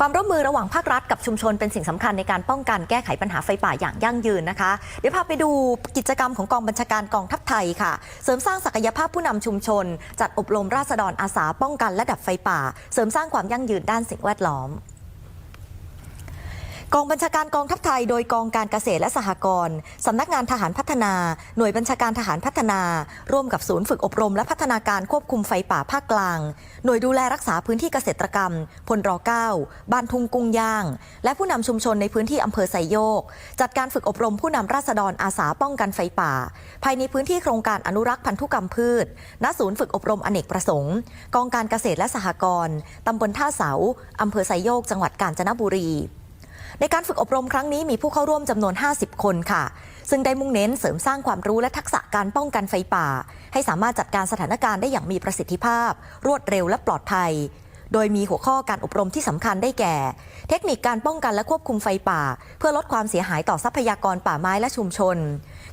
ความร่วมมือระหว่างภาครัฐกับชุมชนเป็นสิ่งสำคัญในการป้องกันแก้ไขปัญหาไฟป่าอย่างยั่งยืนนะคะ เดี๋ยวพาไปดูกิจกรรมของกองบัญชาการกองทัพไทยค่ะ เสริมสร้างศักยภาพผู้นำชุมชน จัดอบรมราษฎรอาสาป้องกันและดับไฟป่า เสริมสร้างความยั่งยืนด้านสิ่งแวดล้อม กองบัญชาการกองทัพไทย โดยกองการเกษตรและสหกรณ์สำนักงานทหารพัฒนา หน่วยบัญชาการทหารพัฒนา ร่วมกับศูนย์ฝึกอบรม และพัฒนาการควบคุมไฟป่าภาคกลาง หน่วยดูแลรักษาพื้นที่เกษตรกรรม พลรเก้าบ้านทุ่งกุ้งย่าง และผู้นำชุมชนในพื้นที่อำเภอไซโยก จัดการฝึกอบรมผู้นำราษฎรอาสาป้องกันไฟป่า ภายในพื้นที่โครงการอนุรักษ์พันธุกรรมพืช ณ ศูนย์ฝึกอบรมอเนกประสงค์ กองการเกษตรและสหกรณ์ตำบลท่าเสาอำเภอไซโยก จังหวัดกาญจนบุรี ในการฝึกอบรมครั้งนี้มีผู้เข้าร่วมจำนวน 50 คนค่ะ ซึ่งได้มุ่งเน้นเสริมสร้างความรู้และทักษะการป้องกันไฟป่า ให้สามารถจัดการสถานการณ์ได้อย่างมีประสิทธิภาพ รวดเร็วและปลอดภัย โดยมีหัวข้อการอบรมที่สำคัญได้แก่ เทคนิคการป้องกันและควบคุมไฟป่า เพื่อลดความเสียหายต่อทรัพยากรป่าไม้และชุมชน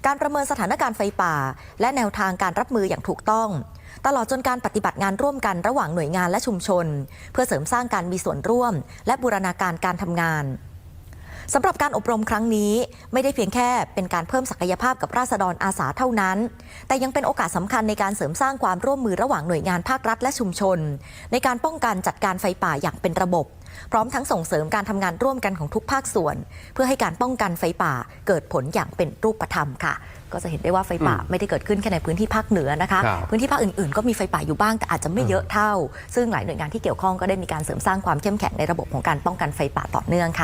การประเมินสถานการณ์ไฟป่า และแนวทางการรับมืออย่างถูกต้องตลอดจนการปฏิบัติงานร่วมกันระหว่างหน่วยงานและชุมชน เพื่อเสริมสร้างการมีส่วนร่วม และบูรณาการการทำงาน สำหรับการอบรมครั้งนี้ไม่ได้เพียงแค่เป็นการเพิ่มศักยภาพกับราษฎรอาสาเท่านั้น แต่ยังเป็นโอกาสสำคัญในการเสริมสร้างความร่วมมือระหว่างหน่วยงานภาครัฐและชุมชน ในการป้องกันจัดการไฟป่าอย่างเป็นระบบ พร้อมทั้งส่งเสริมการทำงานร่วมกันของทุกภาคส่วน เพื่อให้การป้องกันไฟป่าเกิดผลอย่างเป็นรูปธรรมค่ะ ก็จะเห็นได้ว่าไฟป่าไม่ได้เกิดขึ้นแค่ในพื้นที่ภาคเหนือนะคะครับพื้นที่ภาคอื่นๆ ก็มีไฟป่าอยู่บ้างแต่อาจจะไม่เยอะเท่า ซึ่งหลายหน่วยงานที่เกี่ยวข้องก็ได้มีการเสริมสร้างความเข้มแข็งในระบบของการป้องกันไฟป่าต่อเนื่องค่ะ